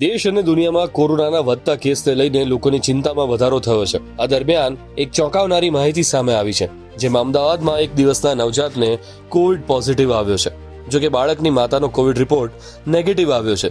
દેશ અને દુનિયામાં કોરોનાના વધતા કેસને લઈને લોકોની ચિંતામાં વધારો થયો છે. આ દરમિયાન એક ચોંકાવનારી માહિતી સામે આવી છે, જેમાં અમદાવાદમાં એક દિવસના નવજાતને કોવિડ પોઝિટિવ આવ્યો છે. જો કે બાળકની માતાનો કોવિડ રિપોર્ટ નેગેટિવ આવ્યો છે.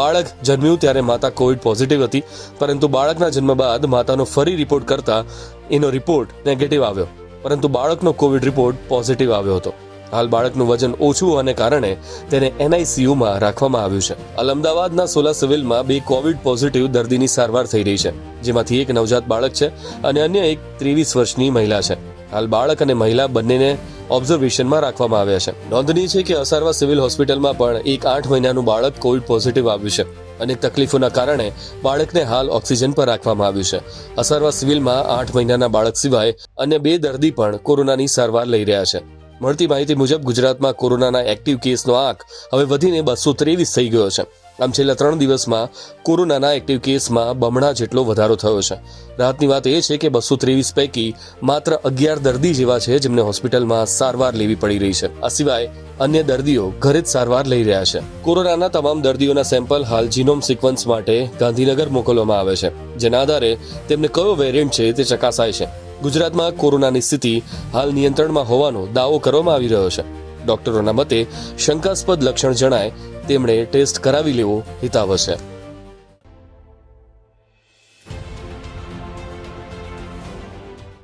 બાળક જન્મ્યું ત્યારે માતા કોવિડ પોઝિટિવ હતી, પરંતુ બાળકના જન્મ બાદ માતાનો ફરી રિપોર્ટ કરતા એનો રિપોર્ટ નેગેટિવ આવ્યો, પરંતુ બાળકનો કોવિડ રિપોર્ટ પોઝિટિવ આવ્યો હતો. હાલ બાળકનું વજન ઓછું હોવાને કારણે તેને એનઆઈસીયુમાં રાખવામાં આવ્યું છે. હાલ અમદાવાદના સોલા સિવિલમાં બે કોવિડ પોઝિટિવ દર્દીની સારવાર થઈ રહી છે, જેમાંથી એક નવજાત બાળક છે અને અન્ય એક ત્રેવીસ વર્ષની મહિલા છે. હાલ બાળક અને મહિલા બંનેને ઓબ્ઝર્વેશનમાં રાખવામાં આવ્યા છે. નોંધનીય છે કે અસારવા સિવિલ હોસ્પિટલમાં પણ એક આઠ મહિનાનું બાળક કોવિડ પોઝિટિવ આવ્યું છે અનેક તકલીફોના કારણે બાળકને હાલ ઓક્સિજન પર રાખવામાં આવ્યું છે. અસારવા સિવિલમાં આઠ મહિનાના બાળક સિવાય અન્ય બે દર્દી પણ કોરોનાની સારવાર લઈ રહ્યા છે. મળતી માહિતી મુજબ ગુજરાતમાં કોરોનાના એક્ટિવ કેસનો આંક હવે વધીને બસો ત્રેવીસ થઈ ગયો છે. આમ છેલ્લા ત્રણ દિવસમાં કોરોનાના એક્ટિવ કેસમાં બમણા જેટલો વધારો થયો છે. રાહતની વાત એ છે કે બસો ત્રેવીસ પૈકી માત્ર અગિયાર દર્દી જેવા છે જેમને હોસ્પિટલમાં સારવાર લેવી પડી રહી છે. આ સિવાય અન્ય દર્દીઓ ઘરે જ સારવાર લઈ રહ્યા છે. કોરોનાના તમામ દર્દીઓના સેમ્પલ હાલ જીનોમ સિક્વન્સ માટે ગાંધીનગર મોકલવામાં આવે છે. જેના આધારે તેમને કયો વેરિયન્ટ છે તે ચકાસાય છે. ગુજરાતમાં કોરોનાની સ્થિતિ હાલ નિયંત્રણમાં હોવાનો દાવો કરવામાં આવી રહ્યો છે. ડોક્ટરોના મતે શંકાસ્પદ લક્ષણ જણાય, તેમણે ટેસ્ટ કરાવી લેવો હિતાવહ છે.